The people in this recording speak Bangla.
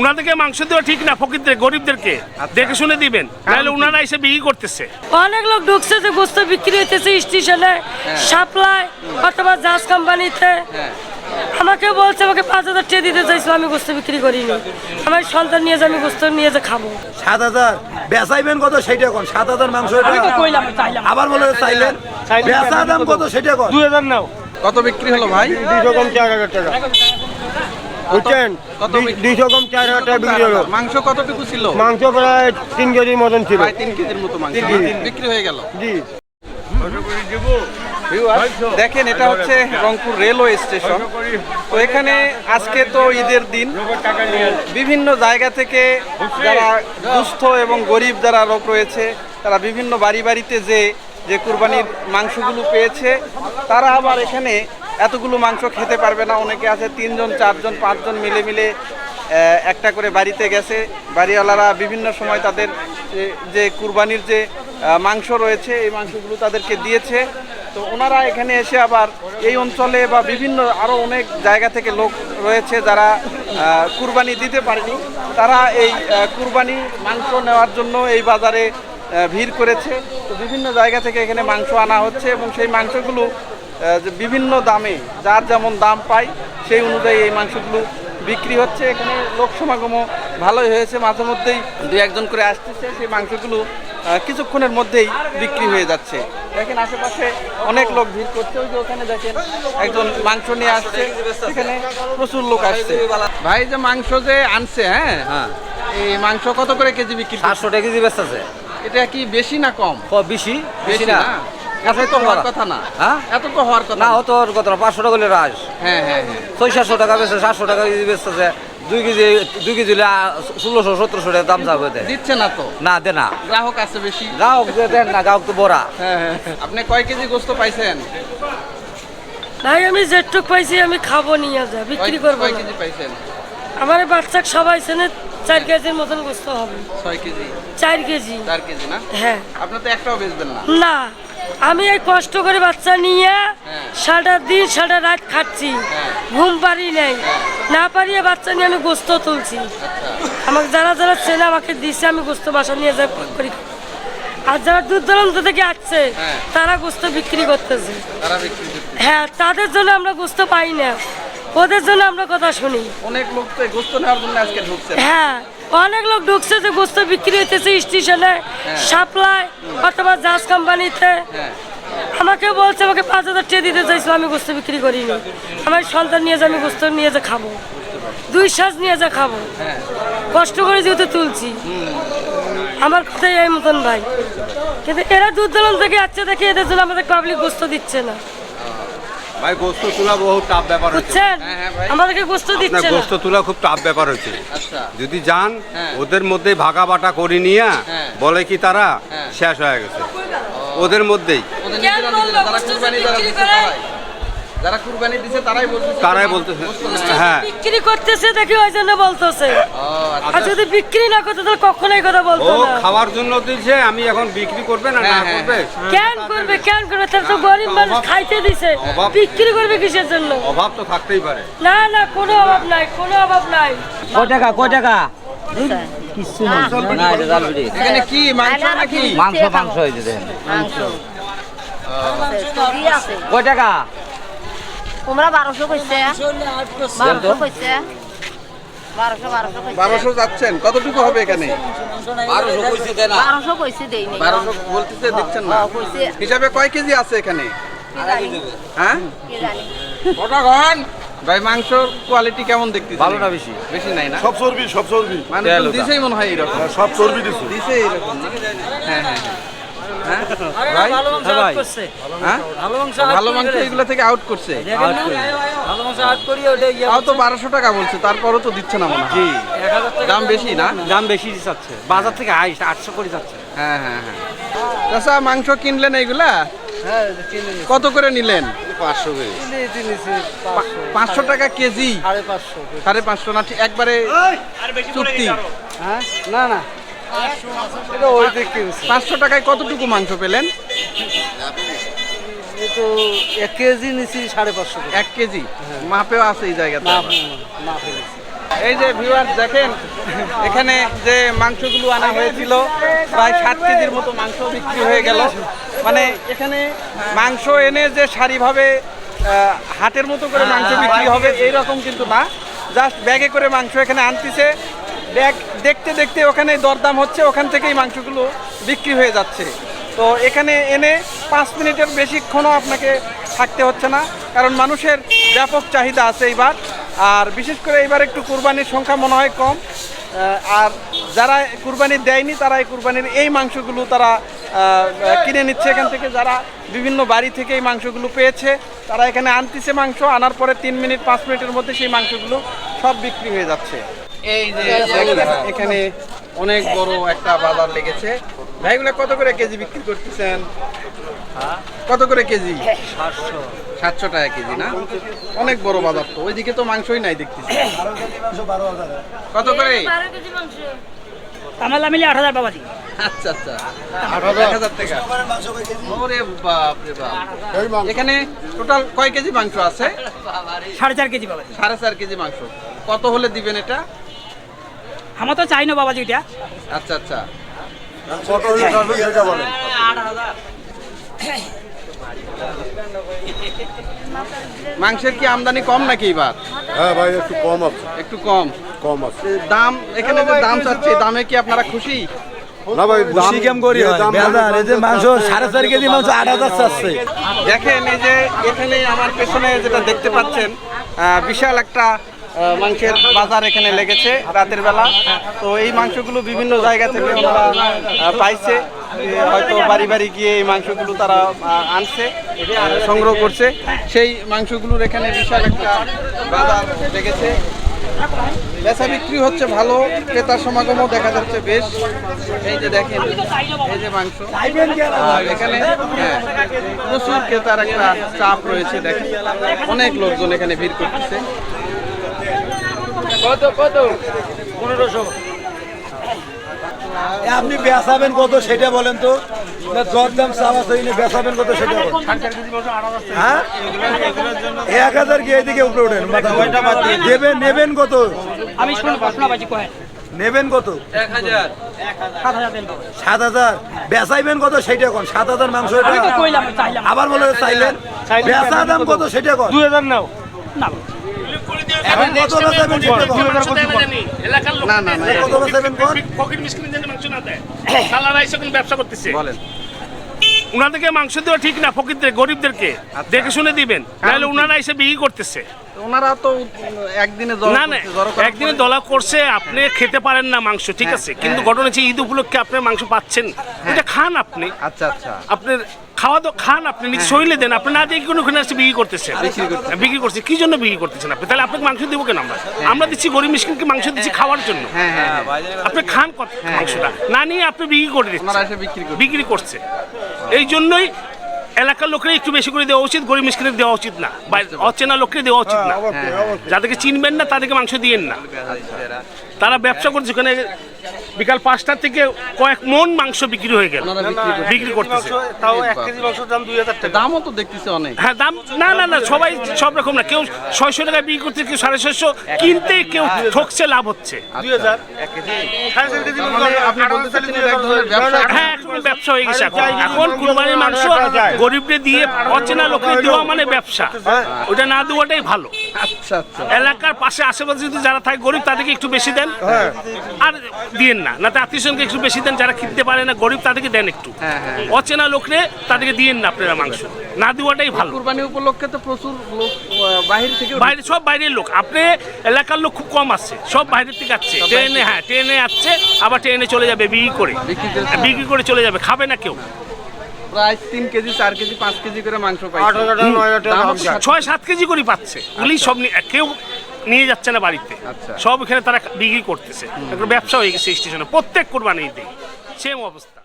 উনাদেরকে মাংস দেওয়া ঠিক না ফকিরদের গরিবদেরকে। দেখে শুনে দিবেন। নাহলে উনারা এসে বিক্রি করতেছে। অনেক লোক ঢুকছে যে গোস্ত বিক্রি হইতেছে স্টেশনে সাপ্লাই অথবা জাহাজ কোম্পানিতে। আমাকে বলছে আমাকে পাঁচ হাজার টাকা দিতে চাইছিল আমি গোস্ত বিক্রি করিনি। আমার সন্তান নিয়ে যে আমি গোস্ত নিয়ে যে খাব। সাত হাজার। বেচাইবেন কত? সেটা কোন? সাত হাজার মাংস? আবার বলে চাইলেন। বেচা দাম কত? সেটা কোন? দুই হাজার নাও। কত বিক্রি হলো ভাই? দুইশো কম চার হাজার টাকা? বুঝছেন? দুইশো কম চার হাজার টাকা বিক্রি হলো। মাংস কতটুকু ছিল? মাংস প্রায় তিন কেজির মতন ছিল। তিন কেজির মতো মাংস। বিক্রি হয়ে গেল। জি। দেখেন এটা হচ্ছে রংপুর রেলওয়ে স্টেশন। তো এখানে আজকে তো ঈদের দিন। বিভিন্ন জায়গা থেকে যারা দুস্থ এবং গরিব যারা লোক রয়েছে তারা বিভিন্ন বাড়ি বাড়িতে যে যে কুরবানির মাংসগুলো পেয়েছে তারা আবার এখানে এতগুলো মাংস খেতে পারবে না। অনেকে আছে, তিনজন, চারজন, পাঁচজন মিলে মিলে একটা করে বাড়িতে গেছে। বাড়িওয়ালারা বিভিন্ন সময় তাদের যে- কুরবানির যে মাংস রয়েছে, এই মাংসগুলো তাদেরকে দিয়েছে। তো ওনারা এখানে এসে আবার এই অঞ্চলে বা বিভিন্ন আরও অনেক জায়গা থেকে লোক রয়েছে যারা কুরবানি দিতে পারেনি। তারা এই কুরবানি মাংস নেওয়ার জন্য এই বাজারে ভিড় করেছে। তো বিভিন্ন জায়গা থেকে এখানে মাংস আনা হচ্ছে এবং সেই মাংসগুলো যে বিভিন্ন দামে যার যেমন দাম পায় সেই অনুযায়ী এই মাংসগুলো বিক্রি হচ্ছে। এখানে লোক সমাগমও ভালোই হয়েছে। মাঝে মধ্যেই দু একজন করে আসতেছে। সেই মাংসগুলো কিছুক্ষণের মধ্যেই বিক্রি হয়ে যাচ্ছে। দেখেন আশেপাশে অনেক লোক ভিড় করছে। ওই যে ওখানে দেখেন একজন মাংস নিয়ে আসছে। এখানে প্রচুর লোক আসছে। ভাই যে মাংস যে আনছে হ্যাঁ? হ্যাঁ। এই মাংস কত করে কেজি বিক্রি? সাতশো টাকা কেজি বেচতেছে। এটা কি বেশি না কম? বেশি? বেশি না? এত তো হওয়ার কথা না। হ্যাঁ? এত তো হওয়ার কথা না না। অত কত না পাঁচশো টাকা হলে হ্যাঁ হ্যাঁ হ্যাঁ। ছয় সাতশো টাকা বেচে সাতশো টাকা কেজি বেচতেছে। দুই কেজি দুই কেজি হলে ষোলোশো সতেরোশো টাকা দাম যাবে দিচ্ছে না তো? না দে না। গ্রাহক আছে বেশি। গাহক দেন না গাহক তো বড়া। হ্যাঁ হ্যাঁ আপনি কয় কেজি গোস্ত পাইছেন? ভাই আমি যেটুক পাইছি আমি খাব নিয়ে যা বিক্রি করব কয় কেজি পাইছেন? আমার বাচ্চা সবাই সেনে চার কেজির মতন গোস্ত হবে। ছয় কেজি? চার কেজি। চার কেজি না? হ্যাঁ। আপনি তো একটাও বেচবেন না। না। আমি এই কষ্ট করে বাচ্চা নিয়ে হ্যাঁ। সারা দিন সারা রাত খাচ্ছি। হ্যাঁ। ঘুম পারি নাই। না পারিয়ে বাচ্চা নিয়ে আমি গোস্ত তুলছি। আচ্ছা। আমাকে যারা যারা ছেলে আমাকে দিছে আমি গোস্ত বাসা নিয়ে যাই করি। আর যারা দূর দূরান্ত থেকে আসছে হ্যাঁ। তারা গোস্ত বিক্রি করতেছে। হ্যাঁ তাদের জন্য আমরা গোস্ত পাই না। ওদের জন্য আমরা কথা শুনি। অনেক লোক তো গোস্ত নেওয়ার জন্য আজকে ঢুকছে হ্যাঁ অনেক লোক ঢুকছে যে গোস্ত বিক্রি হইতেছে স্টেশনে সাপ্লাই অথবা জাহাজ কোম্পানিতে। হ্যাঁ। আমাকে বলছে আমাকে পাঁচ হাজার টাকা দিতে চাইছিল আমি গোস্ত বিক্রি করিনি। আমার সন্তান নিয়ে যে আমি গোস্ত নিয়ে যে খাব দুই সাজ নিয়ে যে খাব হ্যাঁ। কষ্ট করে যেহেতু তুলছি। আমার কথাই এই মতন ভাই। কিন্তু এরা দূর দূরান্ত থেকে আসছে দেখে এদের জন্য আমাদের পাবলিক গোস্ত দিচ্ছে না। ভাই গোস্ত তোলা বহু টাফ ব্যাপার হচ্ছে হ্যাঁ, হ্যাঁ ভাই। আমাদেরকে গোস্ত দিচ্ছে না। গোস্ত তোলা খুব টাফ ব্যাপার হচ্ছে আচ্ছা। যদি যান হ্যাঁ। ওদের মধ্যে ভাগা বাটা করে নিয়ে। বলে কি তারা। শেষ হয়ে গেছে। ওদের মধ্যেই। যারা কুরবানি বিক্রি তারাই। বলতেছে তারাই বলতেছে। হ্যাঁ। বিক্রি করতেছে দেখি ওই জন্য বলতেছে। আচ্ছা। আর যদি বিক্রি না করতে তাহলে কখনোই কথা বলতো না। খাওয়ার জন্য দিচ্ছে আমি এখন বিক্রি করবে না না হ্যাঁ, হ্যাঁ, করবে? কেন করবে কেন করবে? তার তো গরিব মানুষ খাইতে দিছে। বিক্রি করবে কিসের জন্য? অভাব তো থাকতেই পারে। না না কোনো অভাব নাই কোনো অভাব নাই। কয় টাকা কয় টাকা? না এটা জাল বিড়ি এখানে কি মাংস নাকি? মাংস মাংস হয়েছে দেখেন। মাংস। কয় টাকা? তোমরা বারোশো কইছে। বারোশো কইছে। বারোশো যাচ্ছেন। কতটুকু হবে এখানে? বারোশো কইছে দেয় না বারোশো কইছে দেই নাই। বারোশো বলতেছে দিচ্ছেন না। হ্যাঁ, হিসাবে কয় কেজি আছে এখানে? হ্যাঁ? ভাই মাংসর কোয়ালিটি কেমন দেখতে ভালো না বেশি। বেশি নাই না? সব চর্বি সব চর্বি। মানে দিছেই মনে হয় এরকম। সব চর্বি দিছে। এরকম। হ্যাঁ হ্যাঁ। হ্যাঁ? ভাই? হ্যাঁ ভাই। হ্যাঁ? ভালো মাংস এগুলো থেকে আউট করছে। তাও তো বারোশো টাকা বলছে তারপরও তো দিচ্ছে না মনে হয়। দাম বেশি না? দাম বেশি যাচ্ছে। বাজার থেকে হাই আটশো করে যাচ্ছে। হ্যাঁ হ্যাঁ হ্যাঁ। চাষা মাংস কিনলেন এইগুলা? কত করে নিলেন? পাঁচশো পাঁচশো। টাকা কেজি? সাড়ে পাঁচশো। না ঠিক একবারে চুক্তি। হ্যাঁ? না না। পাঁচশো টাকায় কতটুকু মাংস পেলেন? তো এক কেজি নিছি সাড়ে পাঁচশো এক কেজি? মাপেও আছে এই জায়গাতে এই যে ভিউয়ার্স দেখেন এখানে যে মাংসগুলো আনা হয়েছিল প্রায় সাত কেজির মতো মাংস বিক্রি হয়ে গেল। মানে এখানে মাংস এনে যে সারিভাবে হাটের মতো করে মাংস বিক্রি হবে এই রকম কিন্তু না। জাস্ট ব্যাগে করে মাংস এখানে আনতিছে। দেখতে দেখতে ওখানে দরদাম হচ্ছে, ওখান থেকেই মাংসগুলো বিক্রি হয়ে যাচ্ছে। তো এখানে এনে পাঁচ মিনিটের বেশিক্ষণও আপনাকে থাকতে হচ্ছে না, কারণ মানুষের ব্যাপক চাহিদা আছে এইবার। আর বিশেষ করে এইবার একটু কুরবানির সংখ্যা মনে হয় কম। আর যারা কুরবানি দেয়নি তারা এই কুরবানির এই মাংসগুলো তারা কিনে নিচ্ছে। এখান থেকে যারা বিভিন্ন বাড়ি থেকে এই মাংসগুলো পেয়েছে, তারা এখানে আনতিছে মাংস, আনার পরে তিন মিনিট, পাঁচ মিনিটের মধ্যে সেই মাংসগুলো সব বিক্রি হয়ে যাচ্ছে। এই যে এখানে অনেক বড় একটা বাজার লেগেছে। ভাইগুলো কত করে কেজি বিক্রি করতেছেন? কত করে কেজি? সাতশো। টাকা কেজি না? অনেক বড় বাজার তো। ওইদিকে তো মাংসই নাই দেখতেছি। কত করে? আমার মিলে আট হাজার বাবাজি আচ্ছা আচ্ছা। এক হাজার টাকা। ওরে বাপ রে বাপ। এখানে টোটাল কয় কেজি মাংস আছে? সাড়ে চার কেজি সাড়ে চার কেজি মাংস। কত হলে দিবেন এটা? আমার তো চাই না বাবাজি এটা আচ্ছা আচ্ছা। মাংসের কি আমদানি কম নাকি এবার? হ্যাঁ ভাই একটু কম আছে। একটু কম। কম আছে। দাম এখানে যে দাম চাচ্ছে দামে কি আপনারা খুশি? না ভাই খুশি কেম করি এই যে মাংস সাড়ে চার কেজি মাংস আট হাজার চাচ্ছে। দেখেন এই যে এখানে আমার পেছনে যেটা দেখতে পাচ্ছেন বিশাল একটা মাংসের বাজার এখানে লেগেছে রাতের বেলা। তো এই মাংসগুলো বিভিন্ন জায়গা থেকে ওনারা পাইছে। হয়তো বাড়ি বাড়ি গিয়ে এই মাংসগুলো তারা আনছে সংগ্রহ করছে। সেই মাংসগুলোর এখানে বিশাল একটা বাজার লেগেছে। বেচা বিক্রি হচ্ছে ভালো ক্রেতার সমাগমও দেখা যাচ্ছে বেশ। এই যে দেখেন এই যে মাংস। এখানে হ্যাঁ, প্রচুর ক্রেতার একটা চাপ রয়েছে দেখেন। অনেক লোকজন এখানে ভিড় করতেছে। কত কত? এ আপনি বেচাবেন কত সেটা বলেন তো। না দর দাম চাওয়া চাই না বেচাবেন কত সেটা বলেন। হ্যাঁ? এক হাজার কি এদিকে উপরে ওঠেন দেবেন নেবেন কত? আমি নেবেন কত? সাত হাজার বেচাইবেন কত সেটা কোন? সাত হাজার মাংস আবার বলে চাইলেন। বেচা দাম কত সেটা কোন? দুই হাজার নাও। না। ব্যবসা করতেছে। বলেন। উনাদেরকে মাংস দেওয়া ঠিক না ফকিরদের গরিবদেরকে। দেখে শুনে দিবেন। নাহলে উনারা এসে বিক্রি করতেছে। ওনারা তো একদিনে না না একদিনে দলা করছে আপনি খেতে পারেন না মাংস ঠিক হ্যাঁ, আছে? কিন্তু হ্যাঁ। ঘটনা হচ্ছে ঈদ উপলক্ষে আপনি মাংস পাচ্ছেন। এটা খান আপনি। আচ্ছা আচ্ছা। আপনার খাওয়া দাওয়া খান আপনি নিজে শরীরে দেন। আপনি না দিয়ে কোনো ওখানে বিক্রি করতেছেন। বিক্রি করছে কি জন্য বিক্রি করতেছেন আপনি? তাহলে আপনাকে মাংস দিব কেন আমরা? আমরা দিচ্ছি গরিব মিসকিনকে মাংস দিচ্ছি খাওয়ার জন্য। হ্যাঁ হ্যাঁ হ্যাঁ। আপনি খান কত মাংসটা। না নিয়ে আপনি বিক্রি করে দিচ্ছেন। বিক্রি বিক্রি করছে। এই জন্যই এলাকার লোকের একটু বেশি করে দেওয়া উচিত গরিব মিসকিনের দেওয়া উচিত না। বা অচেনা লোককে দেওয়া উচিত না। যাদেরকে চিনবেন না তাদেরকে মাংস দিয়েন না। তারা ব্যবসা করছে ওখানে বিকাল পাঁচটা থেকে কয়েক মন মাংস বিক্রি হয়ে গেল। বিক্রি করতেছে। তাও এক কেজি মাংসের দাম দুই হাজার টাকা। দামও তো দেখতেছি অনেক। হ্যাঁ দাম না না না সবাই সব রকম না। কেউ ছয়শো টাকা বিক্রি করছে কেউ সাড়ে ছয়শো। কিনতে কেউ ঠকছে লাভ হচ্ছে। দুই হাজার। মানে আপনি বলতে ব্যবসা? হ্যাঁ এখন ব্যবসা হয়ে গেছে এখন। এখন কুরবানির মাংস গরিবরে দিয়ে অচেনা লোককে দেওয়া মানে ব্যবসা। ওটা না দেওয়াটাই ভালো। আচ্ছা আচ্ছা। এলাকার পাশে আশেপাশে যদি যারা থাকে গরিব তাদেরকে একটু বেশি দেন। আর দিয়েন না না আত্মীয় স্বজনকে একটু বেশি দেন যারা কিনতে পারে না গরিব তাদেরকে দেন একটু। হ্যাঁ, হ্যাঁ। অচেনা লোকরে তাদেরকে দিয়েন না আপনারা মাংস। না দেওয়াটাই ভালো। কুরবানি উপলক্ষে তো প্রচুর লোক বাহির থেকে বাইরে সব বাইরের লোক। আপনি এলাকার লোক খুব কম আছে সব বাইরের থেকে আসছে। ট্রেনে হ্যাঁ ট্রেনে আসছে আবার ট্রেনে চলে যাবে বিক্রি করে। বিক্রি করে বিক্রি করে চলে যাবে খাবে না কেউ। প্রায় তিন কেজি চার কেজি পাঁচ কেজি করে মাংস ষাট। ছয় সাত কেজি করে পাচ্ছে। ওগুলি সব নি- কেউ নিয়ে যাচ্ছে না বাড়িতে। আচ্ছা। সব এখানে তারা বিক্রি করতেছে। একটা ব্যবসা হয়ে গেছে স্টেশনে। প্রত্যেক কোরবানি দিই সেম অবস্থা।